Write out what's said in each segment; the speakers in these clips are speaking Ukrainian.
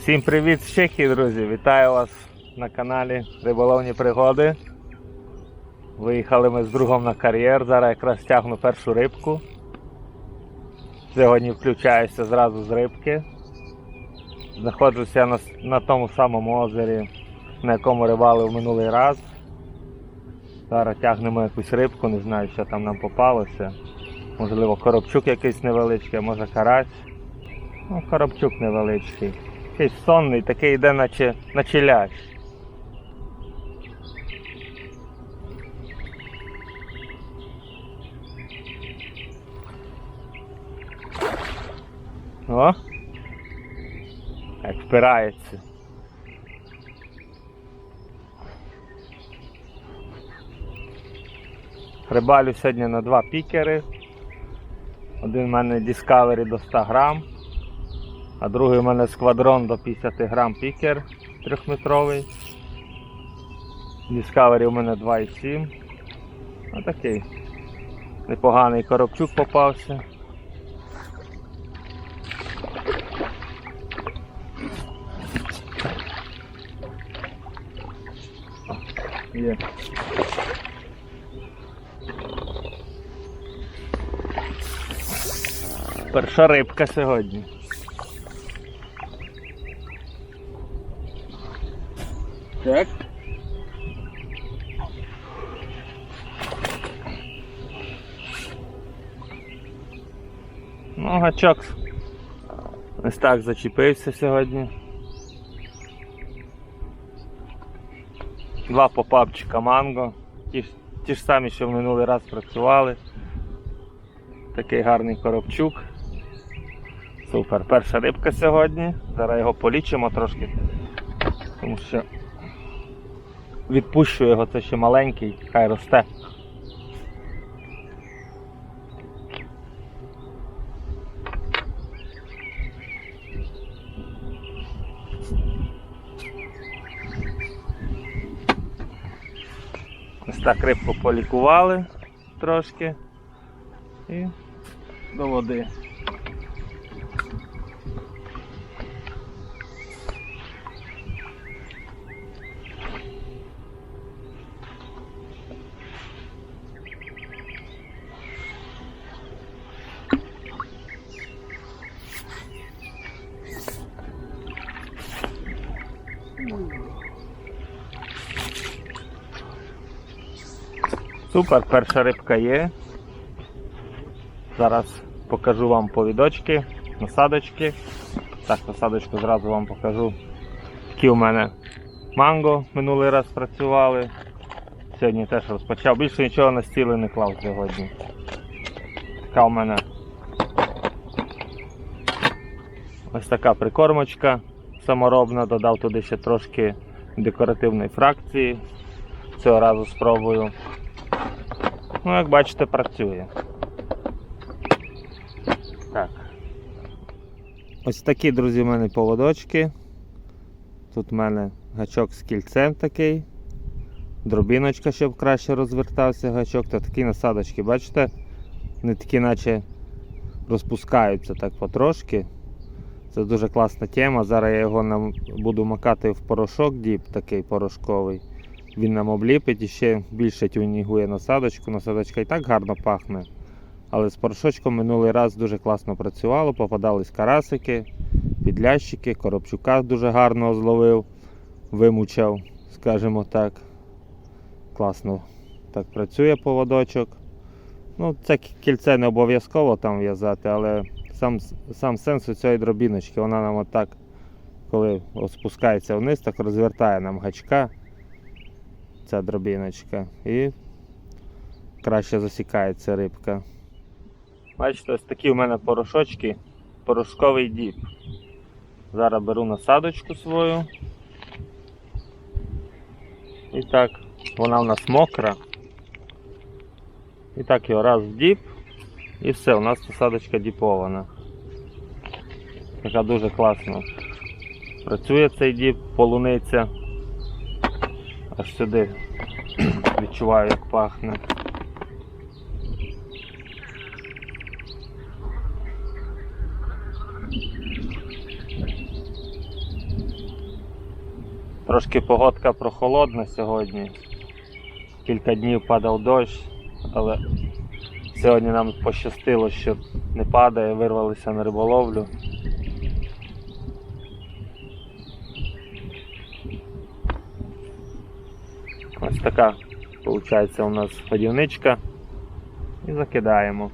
Всім привіт з Чехії, друзі! Вітаю вас на каналі Риболовні Пригоди. Виїхали ми з другом на кар'єр, зараз якраз тягну першу рибку. Сьогодні включаюся зразу з рибки. Знаходжуся на, на тому самому озері, на якому рибали в минулий раз. Зараз тягнемо якусь рибку, не знаю, що там нам попалося. Можливо, коробчук якийсь невеличкий, а може карась. Ну, коробчук невеличкий. Якийсь сонний, такий йде, наче, наче лящ. О! Як впирається. Рибалю сьогодні на два пікери. Один в мене Discovery до 100 грам, а другий у мене сквадрон до 50 грам пікер трьохметровий. Discovery у мене 2,7. Отакий непоганий коробчук попався. Є. Перша рибка сьогодні. Так. Ну, гачок. Ось так зачепився сьогодні. Два попапчика манго. Ті, ті ж самі, що в минулий раз працювали. Такий гарний коробчук. Супер, перша рибка сьогодні. Зараз його полічимо трошки. Тому що відпущу його, це ще маленький, хай росте. Ось так рибку полікували трошки і до води. Супер, перша рибка є. Зараз покажу вам повідочки, насадочки. Так, насадочку зразу вам покажу. Такі у мене манго минулий раз працювали. Сьогодні теж розпочав. Більше нічого на стіли не клав сьогодні. Така у мене ось така прикормочка саморобна, додав туди ще трошки декоративної фракції. Цього разу спробую. Ну, як бачите, працює. Так. Ось такі, друзі, в мене поводочки. Тут в мене гачок з кільцем такий. Дробіночка, щоб краще розвертався гачок. Та такі насадочки, бачите? Вони такі наче розпускаються так потрошки. Це дуже класна тема. Зараз я його буду макати в порошок діп, такий порошковий. Він нам обліпить і ще більше тюнігує насадочку. Насадочка і так гарно пахне. Але з порошочком минулий раз дуже класно працювало, попадались карасики, підлящики, коробчука дуже гарно зловив, вимучав, скажімо так. Класно так працює поводочок. Ну, це кільце не обов'язково там в'язати, але сам, сам сенс у цієї дробіночки, вона нам отак, коли от спускається вниз, так розвертає нам гачка ця дробіночка і краще засікається рибка. Бачите, ось такі у мене порошочки, порошковий діп. Зараз беру насадочку свою. І так, вона у нас мокра. І так його раз в діп. І все, у нас насадочка діпована. Така дуже класно. Працює цей діп, полуниця. Аж сюди відчуваю, як пахне. Трошки погодка прохолодна сьогодні. Кілька днів падав дощ, але сьогодні нам пощастило, що не падає, вирвалися на риболовлю. Ось така виходить у нас годівничка. І закидаємо.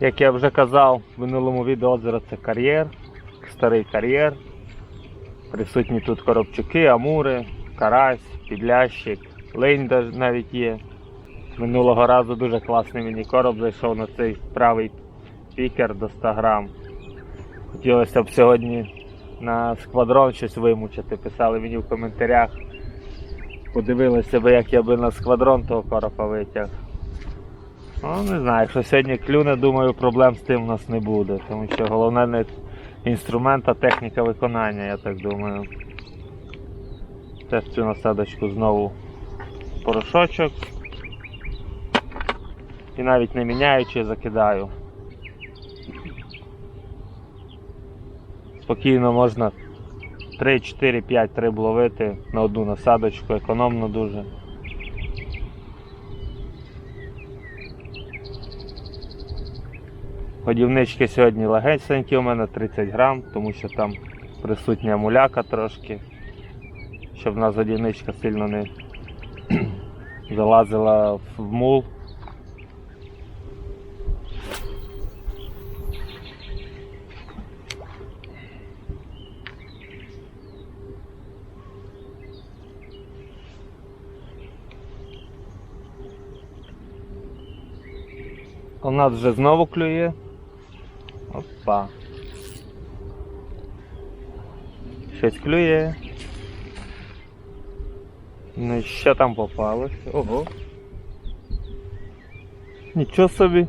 Як я вже казав в минулому відео озеро це кар'єр, старий кар'єр. Присутні тут коробчуки, амури, карась, підлящик, линь навіть є. Минулого разу дуже класний мені короб зайшов на цей правий пікер до 100 грам. Хотілося б сьогодні на сквадрон щось вимучити. Писали мені в коментарях. Подивилися би, як я би на сквадрон того коропа витяг. Ну, не знаю, якщо сьогодні клюне, думаю, проблем з тим у нас не буде. Тому що головне не інструмент, а техніка виконання, я так думаю. Теж цю насадочку знову порошочок. І навіть не міняючи, закидаю. Спокійно можна 3, 4, 5 риб ловити на одну насадочку, економно дуже. Годівнички сьогодні легесенькі у мене 30 грам, тому що там присутня муляка трошки, щоб в нас годівничка сильно не залазила в мул. Нас вже знову клює. Опа. Щось клює. Ну що там попалось? Ого. Нічого собі.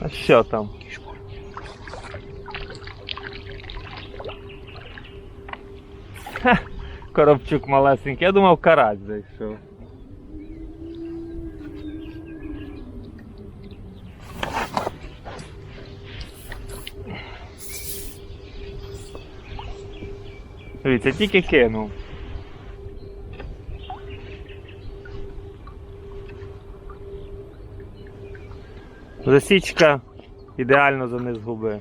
А що там? Коробчук малесенький. Я думав карась зайшов. Дивіться, тільки кинув. Засічка ідеально заниз губи.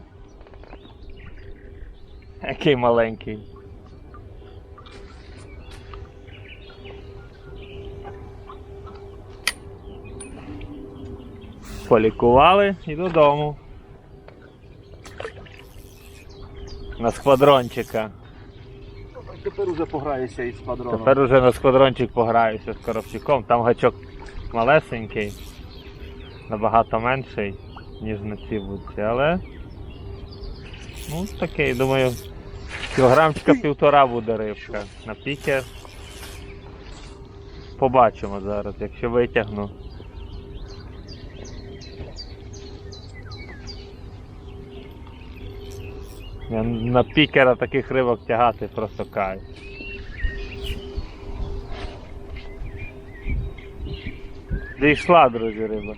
Який маленький. Полікували і додому. На сквадрончика. Тепер уже пограєшся із квадроном. Тепер уже на сквадрончик пограюся з коробчиком. Там гачок малесенький, набагато менший, ніж на цій вудці, але ну такий, думаю, кілограмчика півтора буде рибка на пікер. Побачимо зараз, якщо витягну. На пікера таких рибок тягати просто кайф. Дійшла, друзі, риба.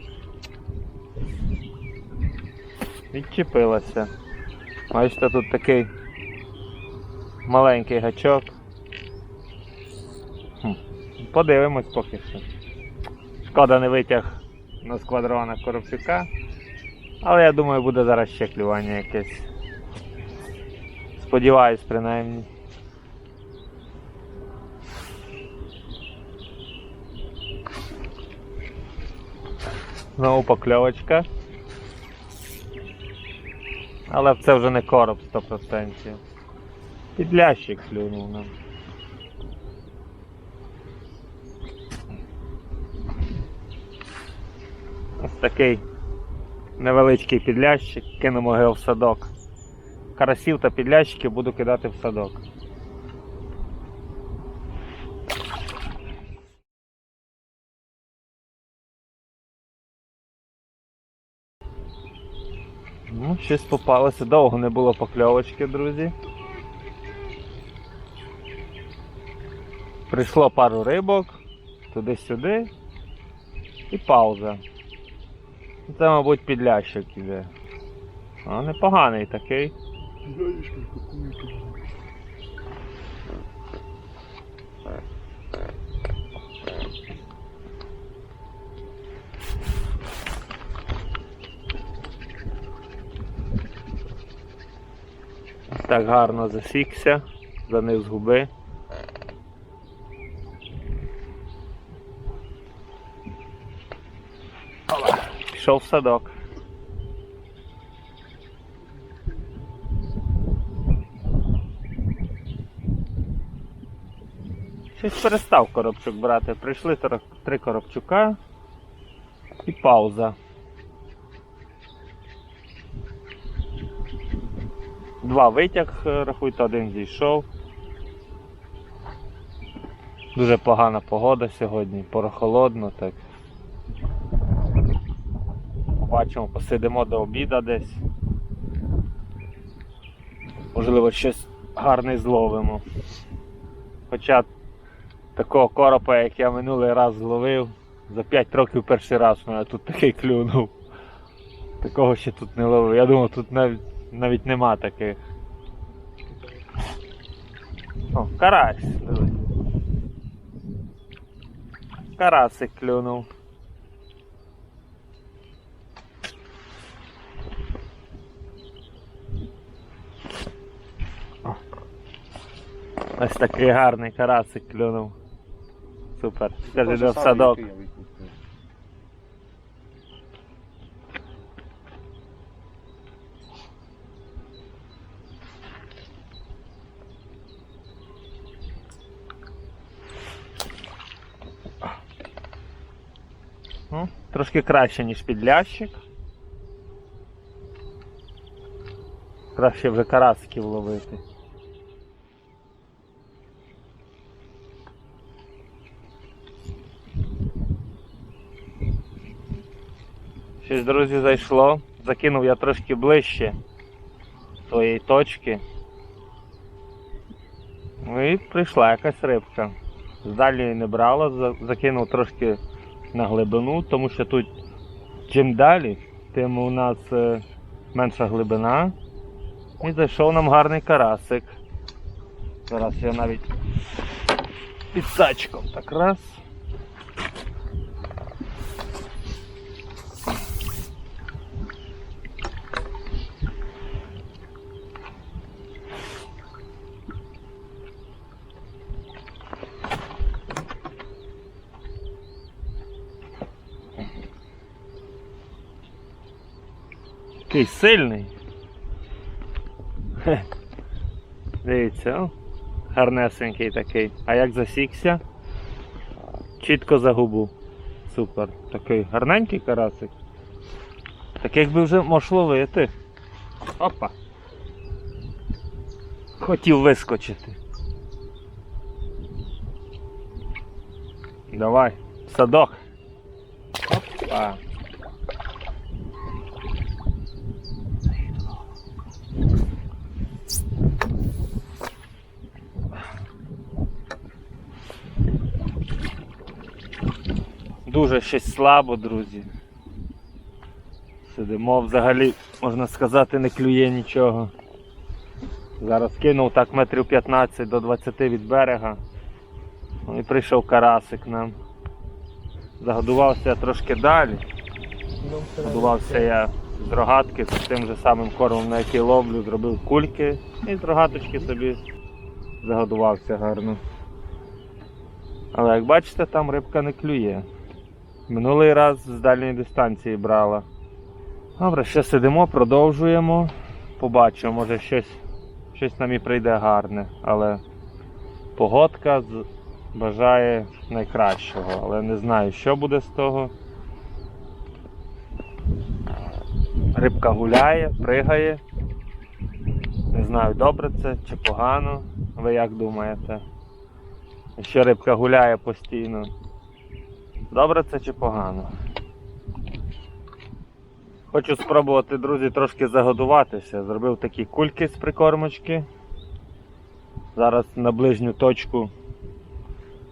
Відчепилася. Бачите, тут такий маленький гачок. Хм. Подивимось поки що. Шкода не витяг на сквадрона коробчука. Але я думаю, буде зараз ще клювання якесь. Сподіваюсь, принаймні. Знову покльовочка. Але це вже не короб 100%. Підлящик клюнув нам. Ось такий невеличкий підлящик, кинемо його в садок. Карасів та підлящики буду кидати в садок. Ну, щось попалося, довго не було покльовочки, друзі. Прийшло пару рибок, туди-сюди і пауза. Це, мабуть, підлящик іде. А непоганий такий. Яєчко какую-то. Так гарно засікся, заниз губи. Ола, Пішов в садок. Перестав коробчук брати. Прийшли три коробчука і пауза. Два витяг, е, рахуйте, один зійшов. Дуже погана погода сьогодні, порохолодно так. Побачимо, посидимо до обіда десь. Можливо, щось гарне зловимо. Хоча такого коропа, як я минулий раз зловив, за 5 років перший раз у мене тут такий клюнув. Такого ще тут не ловив. Я думав, тут навіть, навіть нема таких. О, карась. Карасик клюнув. Ось такий гарний карасик клюнув. Супер. Скажи, в садок. Ну, трошки краще, ніж підлящик. Краще вже карасиків ловити. Щось, друзі, зайшло. Закинув я трошки ближче своєї точки. Ну і прийшла якась рибка. Здалі не брала, закинув трошки на глибину, тому що тут чим далі, тим у нас е, менша глибина. І зайшов нам гарний карасик. Зараз я навіть під сачком так раз. Такий сильний. Дивіться, о, гарнесенький такий. А як засікся? Чітко за губу. Супер. Такий гарненький карасик. Таких би вже можеш ловити. Опа. Хотів вискочити. Давай, садок. Опа. Дуже щось слабо, друзі. Сидимо взагалі, можна сказати, не клює нічого. Зараз кинув так метрів 15 до 20 від берега. Ну і прийшов карасик нам. Загодувався я трошки далі. Годувався я з рогатки з тим же самим кормом, на який ловлю, зробив кульки і з рогаточки собі загодувався гарно. Але як бачите, там рибка не клює. Минулий раз з дальньої дистанції брала. Добре, ще сидимо, продовжуємо. Побачимо, може щось, щось нам і прийде гарне, але погодка бажає найкращого, але не знаю, що буде з того. Рибка гуляє, пригає. Не знаю, добре це чи погано. Ви як думаєте? Якщо рибка гуляє постійно, добре це чи погано? Хочу спробувати, друзі, трошки загодуватися. Зробив такі кульки з прикормочки. Зараз на ближню точку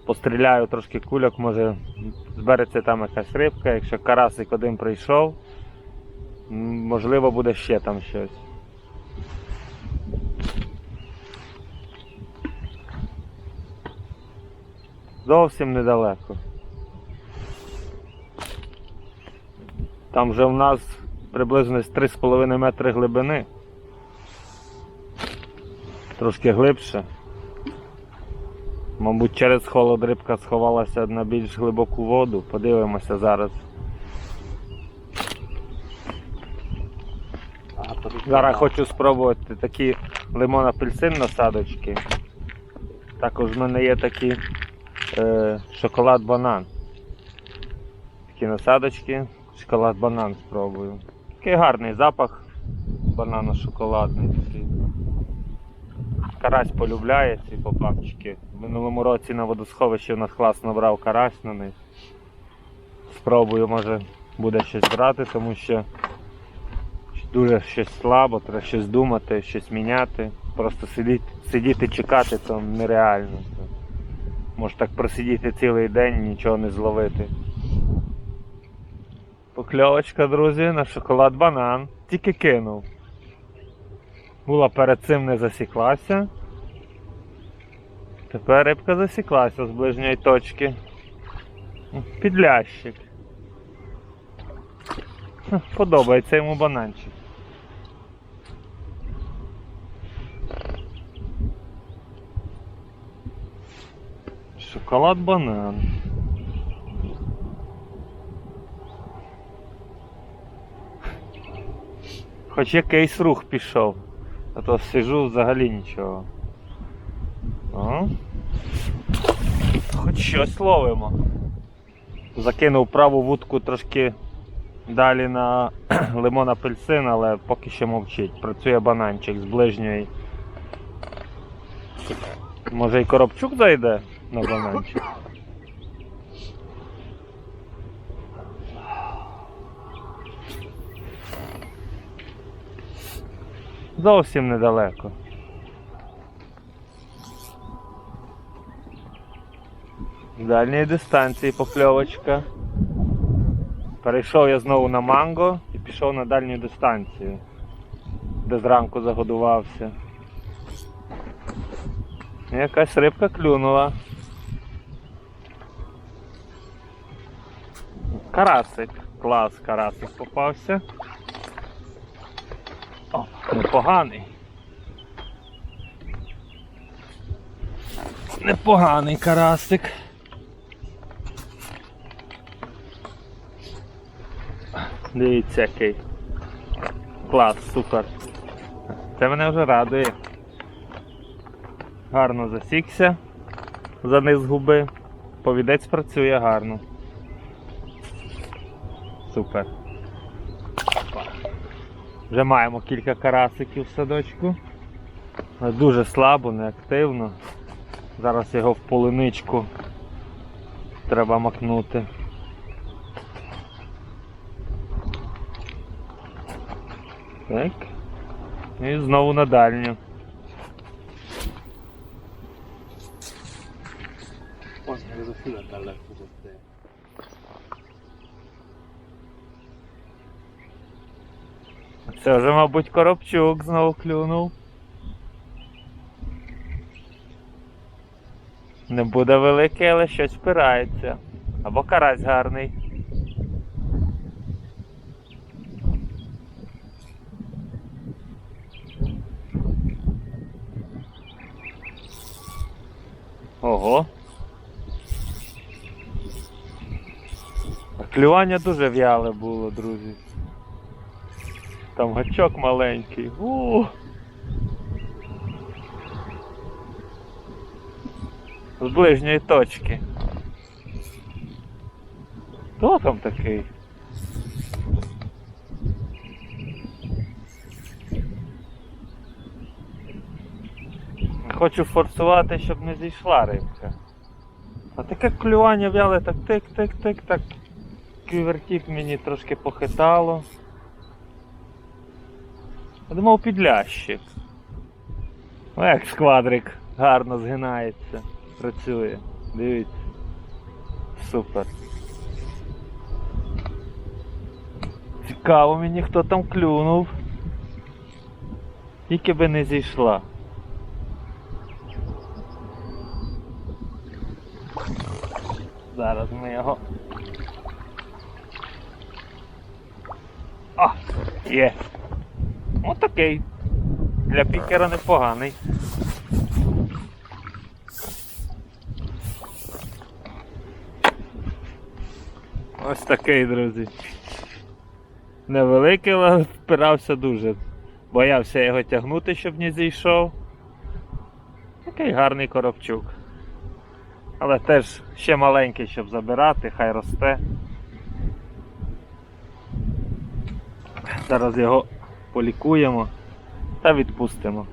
постріляю трошки кульок, може збереться там якась рибка. Якщо карасик один прийшов, можливо буде ще там щось. Зовсім недалеко. Там вже в нас приблизно 3,5 метри глибини. Трошки глибше. Мабуть, через холод рибка сховалася на більш глибоку воду. Подивимося зараз. Зараз хочу спробувати такі лимон апельсин насадочки. Також в мене є такі е, шоколад банан. Такі насадочки, шоколад банан спробую. Такий гарний запах банано шоколадний такий. Карась полюбляє ці поплавчики. Минулому році на водосховищі у нас класно брав карась на них. Спробую, може буде щось брати, тому що дуже щось слабо, треба щось думати, щось міняти. Просто сидіти, сидіти чекати то нереально. Може так просидіти цілий день, нічого не зловити. Покльовочка, друзі, на шоколад банан. Тільки кинув. Була перед цим не засіклася. Тепер рибка засіклася з ближньої точки. Підлящик. Подобається йому бананчик. Шоколад банан. Хоч якийсь рух пішов, а то сижу взагалі нічого. О. Хоч щось ловимо. Закинув праву вудку трошки далі на лимон апельсин, але поки що мовчить. Працює бананчик з ближньої. Може і коробчук зайде на бананчик? Зовсім недалеко. З дальньої дистанції покльовочка. Перейшов я знову на манго і пішов на дальню дистанцію, де зранку загодувався. І Якась рибка клюнула. Карасик. Клас, карасик попався. Непоганий. Непоганий карасик. Дивіться який. Клас, супер. Це мене вже радує. Гарно засікся за низ губи. Повідець працює гарно. Супер. Вже маємо кілька карасиків в садочку. Дуже слабо, неактивно. Зараз його в полиничку треба макнути. Так. І знову на дальню. Це вже, мабуть, коробчук знову клюнув. Не буде великий, але щось впирається. Або карась гарний. Ого. Клювання дуже в'яле було, друзі. Там гачок маленький. У. З ближньої точки. Хто там такий? Хочу форсувати, щоб не зійшла рибка. А таке клювання в'яле так тик-тик-тик, так квівертіп мені трошки похитало. Я думав підлящик. Ну як сквадрик гарно згинається, працює. Дивіться. супер. Цікаво мені, хто там клюнув. Тільки би не зійшла. Зараз ми його. А, є. Отакий. Для пікера непоганий. Ось такий, друзі. Невеликий, але впирався дуже. Боявся його тягнути, щоб не зійшов. Такий гарний коробчук. Але теж ще маленький, щоб забирати, хай росте. Зараз його полікуємо та відпустимо.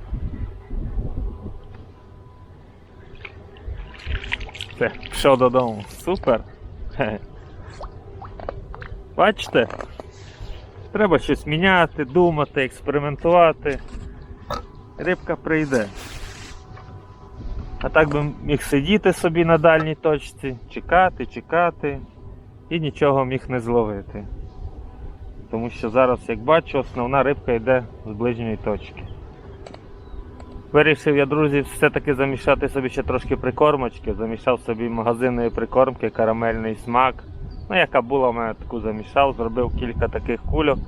Все, пішов додому. Супер. Хе. Бачите? Треба щось міняти, думати, експериментувати. Рибка прийде. А так би міг сидіти собі на дальній точці, чекати, чекати і нічого міг не зловити. Тому що зараз, як бачу, основна рибка йде з ближньої точки. Вирішив я, друзі, все-таки замішати собі ще трошки прикормочки. Замішав собі магазинної прикормки, карамельний смак. Ну, яка була, в мене таку замішав, зробив кілька таких кульок.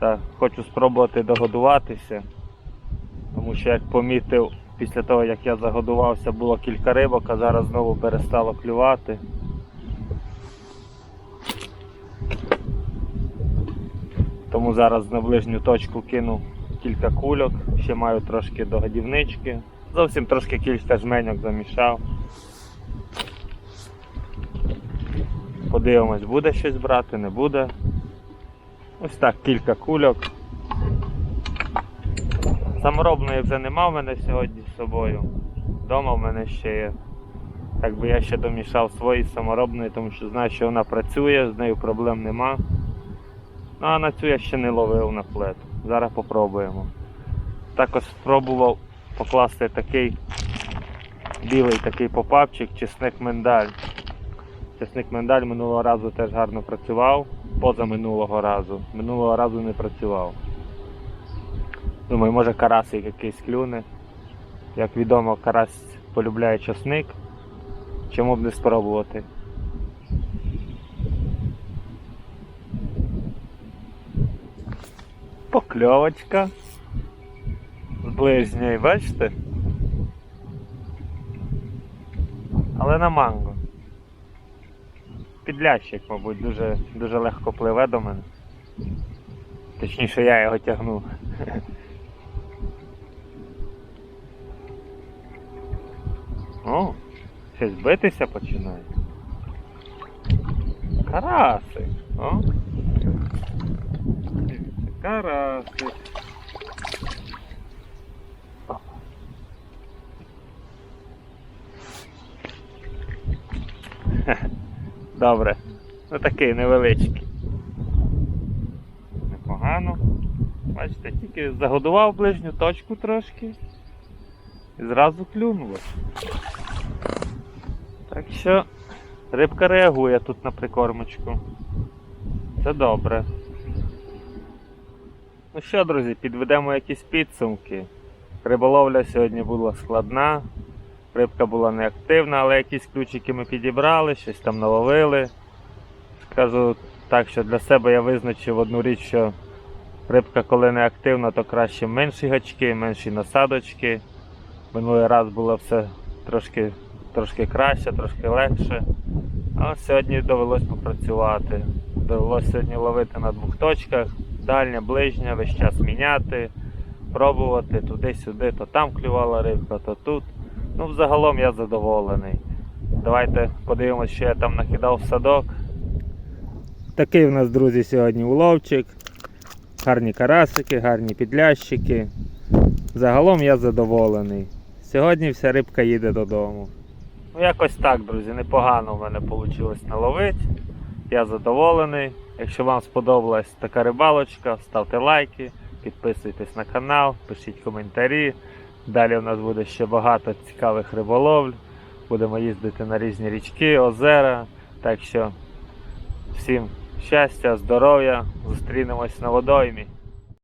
Та хочу спробувати догодуватися. Тому що, як помітив, після того як я загодувався, було кілька рибок, а зараз знову перестало клювати. Тому зараз на ближню точку кину кілька кульок, ще маю трошки до годівнички. Зовсім трошки кілька жменьок замішав. Подивимось, буде щось брати, не буде. Ось так кілька кульок. Саморобної вже нема в мене сьогодні з собою. Дома в мене ще є. Так би я ще домішав свої саморобної, тому що знаю, що вона працює, з нею проблем нема. А на цю я ще не ловив на плет. Зараз попробуємо. Також спробував покласти такий білий такий попапчик, чесник миндаль. Чесник миндаль минулого разу теж гарно працював, поза минулого разу. Минулого разу не працював. Думаю, може карасик якийсь клюне. Як відомо, карась полюбляє часник. Чому б не спробувати? Покльовочка. З ближньої, бачите? Але на манго. Підлящик, мабуть, дуже, дуже легко пливе до мене. Точніше, я його тягну. О, щось битися починає. Карасик. О. Карасик. Добре. Ну такий невеличкий. Непогано. Бачите, тільки загодував ближню точку трошки і зразу клюнуло. Так що рибка реагує тут на прикормочку. Це добре. Ну що, друзі, підведемо якісь підсумки. Риболовля сьогодні була складна, рибка була неактивна, але якісь ключики ми підібрали, щось там наловили. Скажу так, що для себе я визначив одну річ, що рибка, коли не активна, то краще менші гачки, менші насадочки. Минулий раз було все трошки, трошки краще, трошки легше. А сьогодні довелось попрацювати. Довелося сьогодні ловити на двох точках, дальня, ближня, весь час міняти, пробувати туди-сюди, то там клювала рибка, то тут. Ну, взагалом я задоволений. Давайте подивимось, що я там накидав в садок. Такий у нас, друзі, сьогодні уловчик. Гарні карасики, гарні підлящики. Загалом я задоволений. Сьогодні вся рибка їде додому. Ну, якось так, друзі, непогано в мене вийшло наловити. Я задоволений. Якщо вам сподобалась така рибалочка, ставте лайки, підписуйтесь на канал, пишіть коментарі. Далі у нас буде ще багато цікавих риболовль. Будемо їздити на різні річки, озера, Так що всім щастя, здоров'я, зустрінемось на водоймі.